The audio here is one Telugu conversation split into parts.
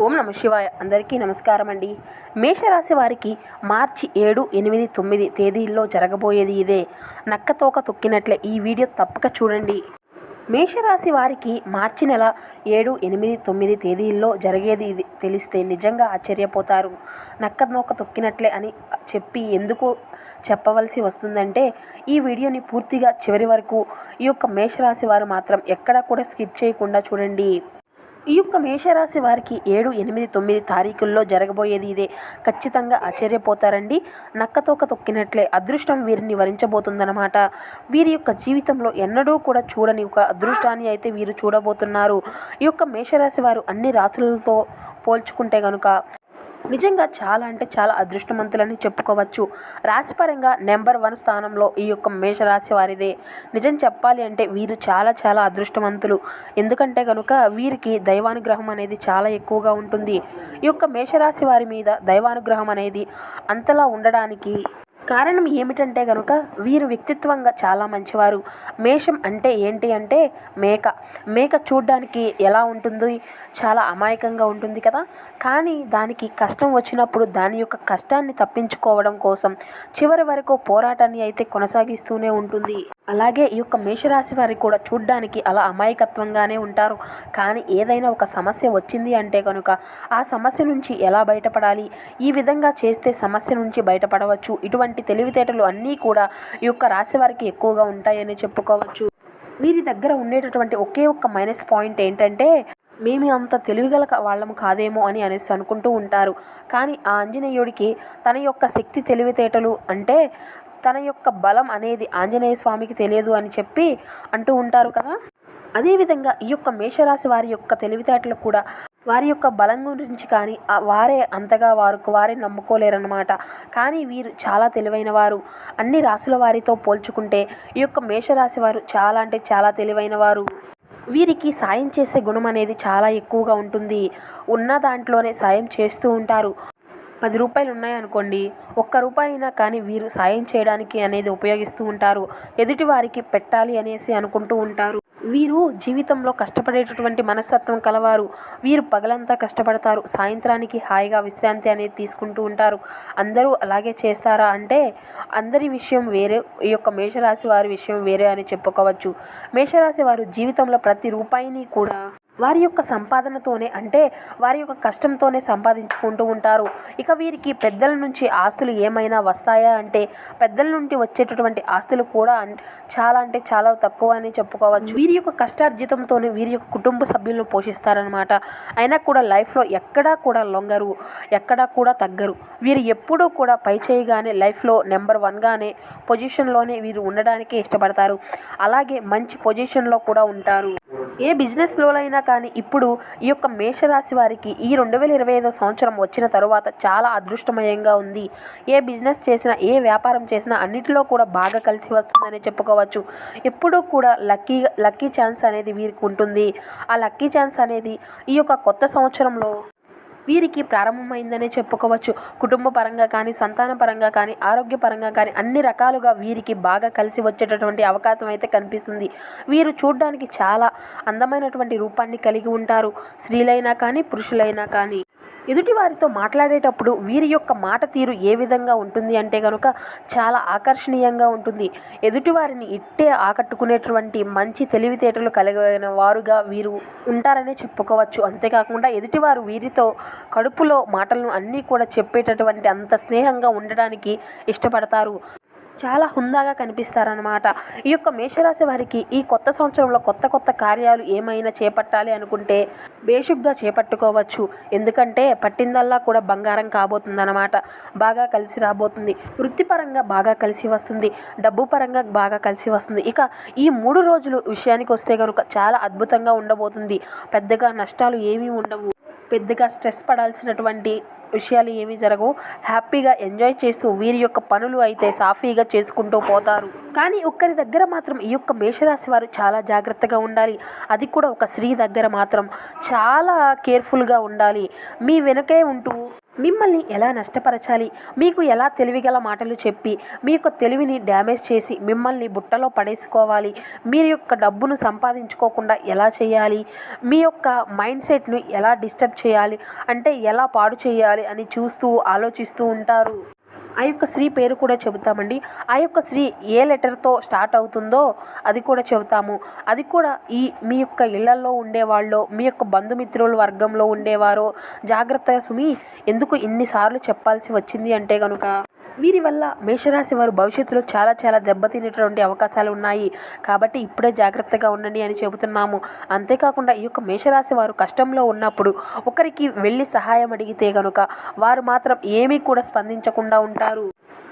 ఓం నమ శివాయ. అందరికీ నమస్కారం అండి. మేషరాశి వారికి మార్చి ఏడు ఎనిమిది తొమ్మిది తేదీల్లో జరగబోయేది ఇదే. నక్కతోక తొక్కినట్లే ఈ వీడియో తప్పక చూడండి. మేషరాశి వారికి మార్చి నెల ఏడు ఎనిమిది తొమ్మిది తేదీల్లో జరిగేది ఇది. తెలిస్తే నిజంగా ఆశ్చర్యపోతారు. నక్క నోక తొక్కినట్లే అని చెప్పి ఎందుకు చెప్పవలసి వస్తుందంటే ఈ వీడియోని పూర్తిగా చివరి వరకు ఈ యొక్క మేషరాశి వారు మాత్రం ఎక్కడా కూడా స్కిప్ చేయకుండా చూడండి. ఈ యొక్క మేషరాశి వారికి ఏడు ఎనిమిది తొమ్మిది తారీఖుల్లో జరగబోయేది ఇదే. ఖచ్చితంగా ఆశ్చర్యపోతారండి. నక్కతోక తొక్కినట్లే అదృష్టం వీరిని వరించబోతుందన్నమాట. వీరి యొక్క జీవితంలో ఎన్నడూ కూడా చూడని ఒక అదృష్టాన్ని అయితే వీరు చూడబోతున్నారు. ఈ యొక్క మేషరాశి వారు అన్ని రాశులతో పోల్చుకుంటే కనుక నిజంగా చాలా అంటే చాలా అదృష్టవంతులని చెప్పుకోవచ్చు. రాశిపరంగా నెంబర్ వన్ స్థానంలో ఈ యొక్క మేషరాశి వారిదే. నిజం చెప్పాలి అంటే వీరు చాలా చాలా అదృష్టవంతులు. ఎందుకంటే కనుక వీరికి దైవానుగ్రహం అనేది చాలా ఎక్కువగా ఉంటుంది. ఈ యొక్క మేషరాశి వారి మీద దైవానుగ్రహం అనేది అంతలా ఉండడానికి కారణం ఏమిటంటే కనుక వీరు వ్యక్తిత్వంగా చాలా మంచివారు. మేషం అంటే ఏంటి అంటే మేక. మేక చూడ్డానికి ఎలా ఉంటుంది? చాలా అమాయకంగా ఉంటుంది కదా? కానీ దానికి కష్టం వచ్చినప్పుడు దాని యొక్క కష్టాన్ని తప్పించుకోవడం కోసం చివరి వరకు పోరాటాన్ని అయితే కొనసాగిస్తూనే ఉంటుంది. అలాగే ఈ యొక్క మేషరాశి వారికి కూడా చూడ్డానికి అలా అమాయకత్వంగానే ఉంటారు. కానీ ఏదైనా ఒక సమస్య వచ్చింది అంటే కనుక ఆ సమస్య నుంచి ఎలా బయటపడాలి? ఈ విధంగా చేస్తే సమస్య నుంచి బయటపడవచ్చు. ఇటువంటి తెలివితేటలు అన్నీ కూడా ఈ యొక్క రాశి వారికి ఎక్కువగా ఉంటాయని చెప్పుకోవచ్చు. వీరి దగ్గర ఉండేటటువంటి ఒకే ఒక్క మైనస్ పాయింట్ ఏంటంటే మేము అంత తెలివిగల వాళ్ళము కాదేమో అని అనేసి అనుకుంటూ ఉంటారు. కానీ ఆ ఆంజనేయుడికి తన యొక్క శక్తి తెలివితేటలు అంటే తన యొక్క బలం అనేది ఆంజనేయ స్వామికి తెలియదు అని చెప్పి అంటూ ఉంటారు కదా. అదేవిధంగా ఈ యొక్క మేషరాశి వారి యొక్క తెలివితేటలు కూడా వారి యొక్క బలం గురించి కానీ వారే అంతగా వారికి వారే నమ్ముకోలేరన్నమాట. కానీ వీరు చాలా తెలివైన వారు. అన్ని రాసుల వారితో పోల్చుకుంటే ఈ యొక్క మేషరాశి వారు చాలా అంటే చాలా తెలివైన వారు. వీరికి సాయం చేసే గుణం అనేది చాలా ఎక్కువగా ఉంటుంది. ఉన్న దాంట్లోనే సాయం చేస్తూ ఉంటారు. పది రూపాయలు ఉన్నాయనుకోండి ఒక్క రూపాయి అయినా కానీ వీరు సాయం చేయడానికి అనేది ఉపయోగిస్తూ ఉంటారు. ఎదుటి వారికి పెట్టాలి అనేసి అనుకుంటూ ఉంటారు. వీరు జీవితంలో కష్టపడేటటువంటి మనస్తత్వం కలవారు. వీరు పగలంతా కష్టపడతారు. సాయంత్రానికి హాయిగా విశ్రాంతి అనేది తీసుకుంటూ ఉంటారు. అందరూ అలాగే చేస్తారా అంటే అందరి విషయం వేరే ఈ యొక్క మేషరాశి వారి విషయం వేరే అని చెప్పుకోవచ్చు. మేషరాశి వారు జీవితంలో ప్రతి రూపాయిని కూడా వారి యొక్క సంపాదనతోనే అంటే వారి యొక్క కష్టంతోనే సంపాదించుకుంటూ ఉంటారు. ఇక వీరికి పెద్దల నుంచి ఆస్తులు ఏమైనా వస్తాయా అంటే పెద్దల నుండి వచ్చేటటువంటి ఆస్తులు కూడా చాలా అంటే చాలా తక్కువ అని చెప్పుకోవచ్చు. వీరి యొక్క కష్టార్జితంతోనే వీరి యొక్క కుటుంబ సభ్యులను పోషిస్తారనమాట అయినా కూడా లైఫ్లో ఎక్కడా కూడా లొంగరు ఎక్కడా కూడా తగ్గరు. వీరు ఎప్పుడూ కూడా పై చేయగానే లైఫ్లో నెంబర్ వన్గానే పొజిషన్లోనే వీరు ఉండడానికే ఇష్టపడతారు. అలాగే మంచి పొజిషన్లో కూడా ఉంటారు. ఏ బిజినెస్లో అయినా కానీ ఇప్పుడు ఈ యొక్క మేషరాశి వారికి ఈ రెండు వేల ఇరవై ఐదో సంవత్సరం వచ్చిన తరువాత చాలా అదృష్టమయంగా ఉంది. ఏ బిజినెస్ చేసినా ఏ వ్యాపారం చేసినా అన్నిటిలో కూడా బాగా కలిసి వస్తుందని చెప్పుకోవచ్చు. ఎప్పుడూ కూడా లక్కీ లక్కీ ఛాన్స్ అనేది వీరికి ఉంటుంది. ఆ లక్కీ ఛాన్స్ అనేది ఈ యొక్క కొత్త సంవత్సరంలో వీరికి ప్రారంభమైందనే చెప్పుకోవచ్చు. కుటుంబ పరంగా కానీ సంతాన పరంగా కానీ ఆరోగ్యపరంగా కానీ అన్ని రకాలుగా వీరికి బాగా కలిసి వచ్చేటటువంటి అవకాశం అయితే కనిపిస్తుంది. వీరు చూడడానికి చాలా అందమైనటువంటి రూపాన్ని కలిగి ఉంటారు. స్త్రీలైనా కానీ పురుషులైనా కానీ. ఎదుటి వారితో మాట్లాడేటప్పుడు వీరి యొక్క మాట తీరు ఏ విధంగా ఉంటుంది అంటే కనుక చాలా ఆకర్షణీయంగా ఉంటుంది. ఎదుటివారిని ఇట్టే ఆకట్టుకునేటువంటి మంచి తెలివితేటలు కలిగిన వారుగా వీరు ఉంటారనే చెప్పుకోవచ్చు. అంతేకాకుండా ఎదుటివారు వీరితో కడుపులో మాటలను అన్నీ కూడా చెప్పేటటువంటి అంత స్నేహంగా ఉండడానికి ఇష్టపడతారు. చాలా హుందాగా కనిపిస్తారనమాట ఈ యొక్క మేషరాశి వారికి ఈ కొత్త సంవత్సరంలో కొత్త కొత్త కార్యాలు ఏమైనా చేపట్టాలి అనుకుంటే బేషుగ్గా చేపట్టుకోవచ్చు. ఎందుకంటే పట్టిందల్లా కూడా బంగారం కాబోతుందన్నమాట. బాగా కలిసి రాబోతుంది. వృత్తిపరంగా బాగా కలిసి వస్తుంది. డబ్బు పరంగా బాగా కలిసి వస్తుంది. ఇక ఈ మూడు రోజులు విషయానికి వస్తే కనుక చాలా అద్భుతంగా ఉండబోతుంది. పెద్దగా నష్టాలు ఏమీ ఉండవు. పెద్దగా స్ట్రెస్ పడాల్సినటువంటి విషయాలు ఏమీ జరగవు. హ్యాపీగా ఎంజాయ్ చేస్తూ వీరి యొక్క పనులు అయితే సాఫీగా చేసుకుంటూ పోతారు. కానీ ఒక్కరి దగ్గర మాత్రం ఈ యొక్క మేషరాశి వారు చాలా జాగ్రత్తగా ఉండాలి. అది కూడా ఒక స్త్రీ దగ్గర మాత్రం చాలా కేర్ఫుల్గా ఉండాలి. మీ వెనకే ఉంటూ మిమ్మల్ని ఎలా నష్టపరచాలి? మీకు ఎలా తెలివిగల మాటలు చెప్పి మీ యొక్క తెలివిని డ్యామేజ్ చేసి మిమ్మల్ని బుట్టలో పడేసుకోవాలి? మీ యొక్క డబ్బును సంపాదించుకోకుండా ఎలా చేయాలి? మీ యొక్క మైండ్ సెట్ను ఎలా డిస్టర్బ్ చేయాలి? అంటే ఎలా పాడు చేయాలి అని చూస్తూ ఆలోచిస్తూ ఉంటారు. ఆ యొక్క స్త్రీ పేరు కూడా చెబుతామండి. ఆ యొక్క స్త్రీ ఏ లెటర్తో స్టార్ట్ అవుతుందో అది కూడా చెబుతాము. అది కూడా ఈ మీ యొక్క ఇళ్ళలో ఉండేవాళ్ళు మీ యొక్క బంధుమిత్రుల వర్గంలో ఉండేవారు జాగ్రత్తగా సుమి ఎందుకు ఇన్నిసార్లు చెప్పాల్సి వచ్చింది అంటే కనుక వీరి వల్ల మేషరాశి వారు భవిష్యత్తులో చాలా చాలా దెబ్బతినేటువంటి అవకాశాలు ఉన్నాయి. కాబట్టి ఇప్పుడే జాగ్రత్తగా ఉండండి అని చెబుతున్నాము. అంతేకాకుండా ఈ యొక్క మేషరాశి వారు కష్టంలో ఉన్నప్పుడు ఒకరికి వెళ్ళి సహాయం అడిగితే గనుక వారు మాత్రం ఏమీ కూడా స్పందించకుండా ఉంటారు.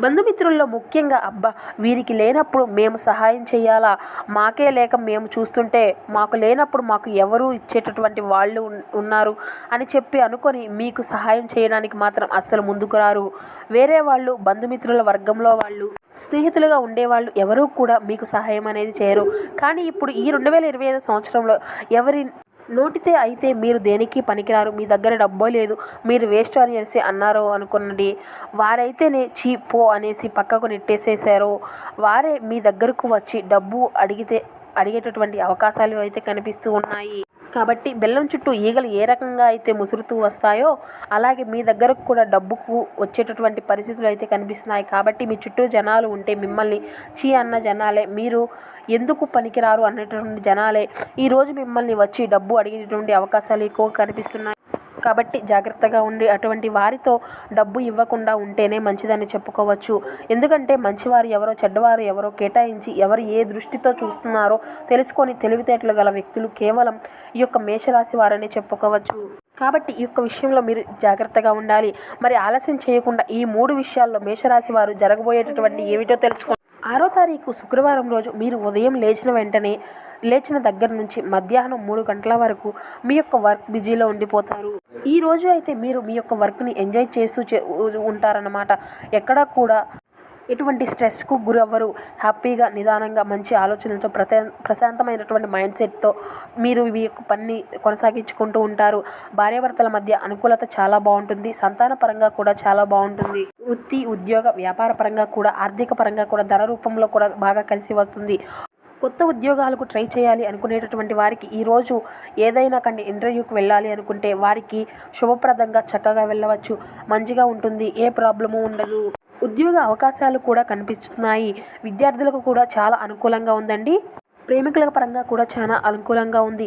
బంధుమిత్రుల్లో ముఖ్యంగా అబ్బా వీరికి లేనప్పుడు మేము సహాయం చేయాలా? మాకే లేక మేము చూస్తుంటే మాకు లేనప్పుడు మాకు ఎవరు ఇచ్చేటటువంటి వాళ్ళు ఉన్నారు? అని చెప్పి అనుకొని మీకు సహాయం చేయడానికి మాత్రం అస్సలు ముందుకు రారు. వేరే వాళ్ళు బంధుమిత్రుల వర్గంలో వాళ్ళు స్నేహితులుగా ఉండేవాళ్ళు ఎవరూ కూడా మీకు సహాయం అనేది చేయరు. కానీ ఇప్పుడు ఈ రెండు వేల ఇరవై ఐదు సంవత్సరంలో ఎవరి నోటితే అయితే మీరు దేనికి పనికిరారు? మీ దగ్గర డబ్బో లేదు. మీరు వేస్ట్ అనేసి అన్నారు అనుకున్నది వారైతేనే చీ పో అనేసి పక్కకు నెట్టేసేసారు వారే మీ దగ్గరకు వచ్చి డబ్బు అడిగితే అడిగేటటువంటి అవకాశాలు అయితే కనిపిస్తూ ఉన్నాయి. కాబట్టి బెల్లం చుట్టూ ఈగలు ఏ రకంగా అయితే ముసురుతూ వస్తాయో అలాగే మీ దగ్గరకు కూడా డబ్బుకు వచ్చేటటువంటి పరిస్థితులు అయితే కనిపిస్తున్నాయి. కాబట్టి మీ చుట్టూ జనాలు ఉంటే మిమ్మల్ని చీ అన్న జనాలే మీరు ఎందుకు పనికిరారు? అనేటటువంటి జనాలే ఈరోజు మిమ్మల్ని వచ్చి డబ్బు అడిగేటటువంటి అవకాశాలు ఎక్కువ కనిపిస్తున్నాయి. కాబట్టి జాగ్రత్తగా ఉండి అటువంటి వారితో డబ్బు ఇవ్వకుండా ఉంటేనే మంచిదని చెప్పుకోవచ్చు. ఎందుకంటే మంచివారు ఎవరో చెడ్డవారు ఎవరో కేటాయించి ఎవరు ఏ దృష్టితో చూస్తున్నారో తెలుసుకొని తెలివితేటలు గల వ్యక్తులు కేవలం ఈ యొక్క మేషరాశి వారని చెప్పుకోవచ్చు. కాబట్టి ఈ యొక్క విషయంలో మీరు జాగ్రత్తగా ఉండాలి. మరి ఆలస్యం చేయకుండా ఈ మూడు విషయాల్లో మేషరాశి వారు జరగబోయేటటువంటి ఏమిటో తెలుసుకోండి ఆరో తారీఖు శుక్రవారం రోజు మీరు ఉదయం లేచిన వెంటనే లేచిన దగ్గర నుంచి మధ్యాహ్నం మూడు గంటల వరకు మీ యొక్క వర్క్ బిజీలో ఉండిపోతారు. ఈ రోజు అయితే మీరు మీ యొక్క వర్క్ని ఎంజాయ్ చేస్తూ చే ఉంటారన్నమాట. ఎక్కడా కూడా ఎటువంటి స్ట్రెస్కు గురవ్వరు. హ్యాపీగా నిదానంగా మంచి ఆలోచనలతో ప్రశా ప్రశాంతమైనటువంటి మైండ్ సెట్తో మీరు మీ యొక్క పని కొనసాగించుకుంటూ ఉంటారు. భార్యాభర్తల మధ్య అనుకూలత చాలా బాగుంటుంది. సంతాన పరంగా కూడా చాలా బాగుంటుంది. వృత్తి ఉద్యోగ వ్యాపార పరంగా కూడా ఆర్థిక పరంగా కూడా ధన రూపంలో కూడా బాగా కలిసి వస్తుంది. కొత్త ఉద్యోగాలకు ట్రై చేయాలి అనుకునేటటువంటి వారికి ఈరోజు ఏదైనా కానీ ఇంటర్వ్యూకి వెళ్ళాలి అనుకుంటే వారికి శుభప్రదంగా చక్కగా వెళ్ళవచ్చు మంచిగా ఉంటుంది ఏ ప్రాబ్లము ఉండదు. ఉద్యోగ అవకాశాలు కూడా కనిపిస్తున్నాయి. విద్యార్థులకు కూడా చాలా అనుకూలంగా ఉందండి. ప్రేమికుల పరంగా కూడా చాలా అనుకూలంగా ఉంది.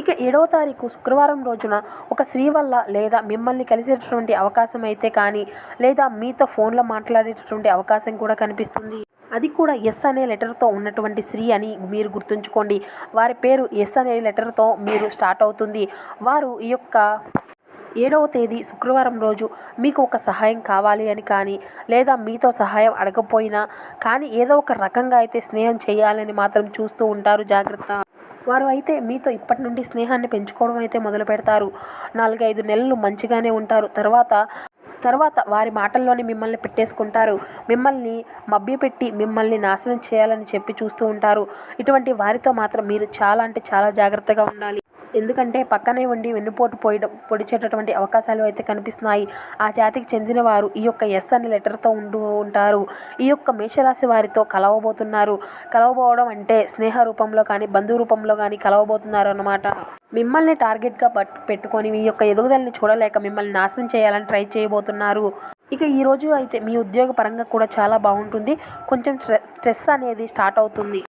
ఇక ఏడవ తారీఖు శుక్రవారం రోజున ఒక స్త్రీ వల్ల లేదా మిమ్మల్ని కలిసేటటువంటి అవకాశం అయితే కానీ లేదా మీతో ఫోన్లో మాట్లాడేటటువంటి అవకాశం కూడా కనిపిస్తుంది. అది కూడా ఎస్ అనే లెటర్తో ఉన్నటువంటి స్త్రీ అని మీరు గుర్తుంచుకోండి. వారి పేరు ఎస్ అనే లెటర్తో మీరు స్టార్ట్ అవుతుంది. వారు ఈ యొక్క ఏడవ తేదీ శుక్రవారం రోజు మీకు ఒక సహాయం కావాలి అని కానీ లేదా మీతో సహాయం అడగపోయినా కానీ ఏదో ఒక రకంగా అయితే స్నేహం చేయాలని మాత్రం చూస్తూ ఉంటారు. జాగ్రత్త. వారు అయితే మీతో ఇప్పటి నుండి స్నేహాన్ని పెంచుకోవడం అయితే మొదలు పెడతారు నాలుగైదు నెలలు మంచిగానే ఉంటారు. తర్వాత తర్వాత వారి మాటల్లోనే మిమ్మల్ని పెట్టేసుకుంటారు. మిమ్మల్ని మభ్యపెట్టి మిమ్మల్ని నాశనం చేయాలని చెప్పి చూస్తూ ఉంటారు. ఇటువంటి వారితో మాత్రం మీరు చాలా అంటే చాలా జాగ్రత్తగా ఉండాలి. ఎందుకంటే పక్కనే ఉండి వెన్నుపోటు పోయడం పొడిచేటటువంటి అవకాశాలు అయితే కనిపిస్తున్నాయి. ఆ జాతికి చెందిన వారు ఈ యొక్క ఎస్ అనే లెటర్తో ఉంటూ ఉంటారు. ఈ యొక్క మేషరాశి వారితో కలవబోతున్నారు. కలవబోవడం అంటే స్నేహ రూపంలో కానీ బంధు రూపంలో కానీ కలవబోతున్నారు అన్నమాట. మిమ్మల్ని టార్గెట్గా పట్టు పెట్టుకొని మీ యొక్క ఎదుగుదలని చూడలేక మిమ్మల్ని నాశనం చేయాలని ట్రై చేయబోతున్నారు. ఇక ఈరోజు అయితే మీ ఉద్యోగ పరంగా కూడా చాలా బాగుంటుంది. కొంచెం స్ట్రెస్ అనేది స్టార్ట్ అవుతుంది.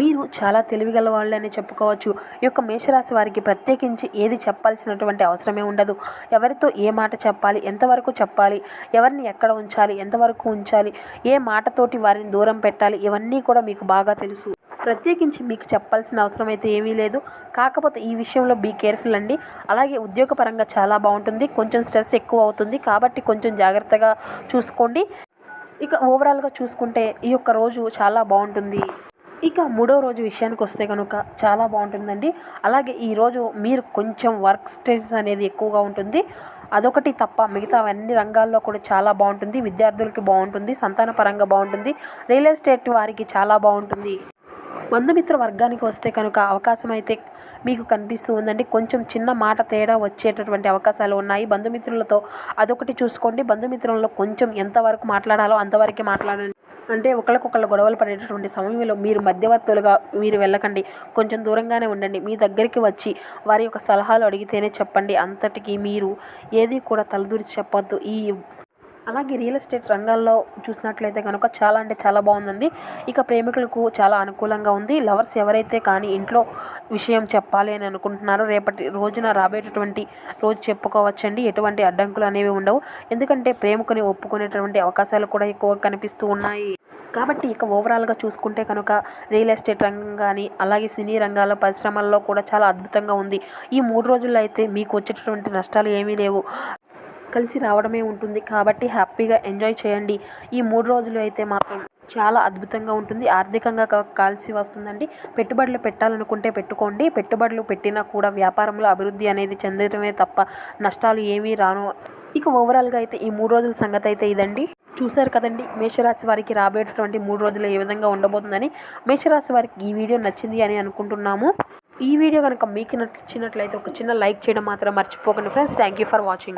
మీరు చాలా తెలివిగల వాళ్ళని చెప్పుకోవచ్చు. ఈ యొక్క మేషరాశి వారికి ప్రత్యేకించి ఏది చెప్పాల్సినటువంటి అవసరమే ఉండదు. ఎవరితో ఏ మాట చెప్పాలి ఎంతవరకు చెప్పాలి ఎవరిని ఎక్కడ ఉంచాలి ఎంతవరకు ఉంచాలి ఏ మాటతోటి వారిని దూరం పెట్టాలి ఇవన్నీ కూడా మీకు బాగా తెలుసు. ప్రత్యేకించి మీకు చెప్పాల్సిన అవసరం అయితే ఏమీ లేదు. కాకపోతే ఈ విషయంలో బీ కేర్ఫుల్ అండి. అలాగే ఉద్యోగపరంగా చాలా బాగుంటుంది. కొంచెం స్ట్రెస్ ఎక్కువ అవుతుంది. కాబట్టి కొంచెం జాగ్రత్తగా చూసుకోండి. ఇక ఓవరాల్గా చూసుకుంటే ఈ యొక్క రోజు చాలా బాగుంటుంది. ఇక మూడో రోజు విషయానికి వస్తే కనుక చాలా బాగుంటుందండి. అలాగే ఈరోజు మీరు కొంచెం వర్క్ స్ట్రెస్ అనేది ఎక్కువగా ఉంటుంది. అదొకటి తప్ప మిగతా అన్ని రంగాల్లో కూడా చాలా బాగుంటుంది. విద్యార్థులకి బాగుంటుంది. సంతాన పరంగా బాగుంటుంది. రియల్ ఎస్టేట్ వారికి చాలా బాగుంటుంది. బంధుమిత్ర వర్గానికి వస్తే కనుక అవకాశం అయితే మీకు కనిపిస్తూ ఉందండి. కొంచెం చిన్న మాట తేడా వచ్చేటటువంటి అవకాశాలు ఉన్నాయి. బంధుమిత్రులతో అదొకటి చూసుకోండి. బంధుమిత్రులలో కొంచెం ఎంతవరకు మాట్లాడాలో అంతవరకే మాట్లాడండి. అంటే ఒకరికొకళ్ళు గొడవలు పడేటటువంటి సమయంలో మీరు మధ్యవర్తులుగా మీరు వెళ్ళకండి. కొంచెం దూరంగానే ఉండండి. మీ దగ్గరికి వచ్చి వారి యొక్క సలహాలు అడిగితేనే చెప్పండి. అంతటికి మీరు ఏది కూడా తలదూరి చెప్పొద్దు. ఈ అలాగే రియల్ ఎస్టేట్ రంగాల్లో చూసినట్లయితే కనుక చాలా అంటే చాలా బాగుందండి. ఇక ప్రేమికులకు చాలా అనుకూలంగా ఉంది. లవర్స్ ఎవరైతే కానీ ఇంట్లో విషయం చెప్పాలి అని అనుకుంటున్నారో రేపటి రోజున రాబోయేటటువంటి రోజు చెప్పుకోవచ్చండి. ఎటువంటి అడ్డంకులు అనేవి ఉండవు. ఎందుకంటే ప్రేమికుని ఒప్పుకునేటటువంటి అవకాశాలు కూడా ఎక్కువగా కనిపిస్తూ ఉన్నాయి. కాబట్టి ఇక ఓవరాల్గా చూసుకుంటే కనుక రియల్ ఎస్టేట్ రంగం కానీ అలాగే సినీ రంగాల పరిశ్రమల్లో కూడా చాలా అద్భుతంగా ఉంది. ఈ మూడు రోజుల్లో అయితే మీకు వచ్చేటటువంటి నష్టాలు ఏమీ లేవు. కలిసి రావడమే ఉంటుంది. కాబట్టి హ్యాపీగా ఎంజాయ్ చేయండి. ఈ మూడు రోజులు అయితే మాత్రం చాలా అద్భుతంగా ఉంటుంది. ఆర్థికంగా కాల్సి వస్తుందండి. పెట్టుబడులు పెట్టాలనుకుంటే పెట్టుకోండి. పెట్టుబడులు పెట్టినా కూడా వ్యాపారంలో అభివృద్ధి అనేది చెందడమే తప్ప నష్టాలు ఏమీ రాను. ఇక ఓవరాల్గా అయితే ఈ మూడు రోజుల సంగతి అయితే ఇదండి. చూశారు కదండి మేషరాశి వారికి రాబోయేటటువంటి మూడు రోజులు ఏ విధంగా ఉండబోతుందని. మేషరాశి వారికి ఈ వీడియో నచ్చింది అని అనుకుంటున్నాము. ఈ వీడియో కనుక మీకు నచ్చినట్లయితే ఒక చిన్న లైక్ చేయడం మాత్రం మర్చిపోకండి. Friends thank you for watching.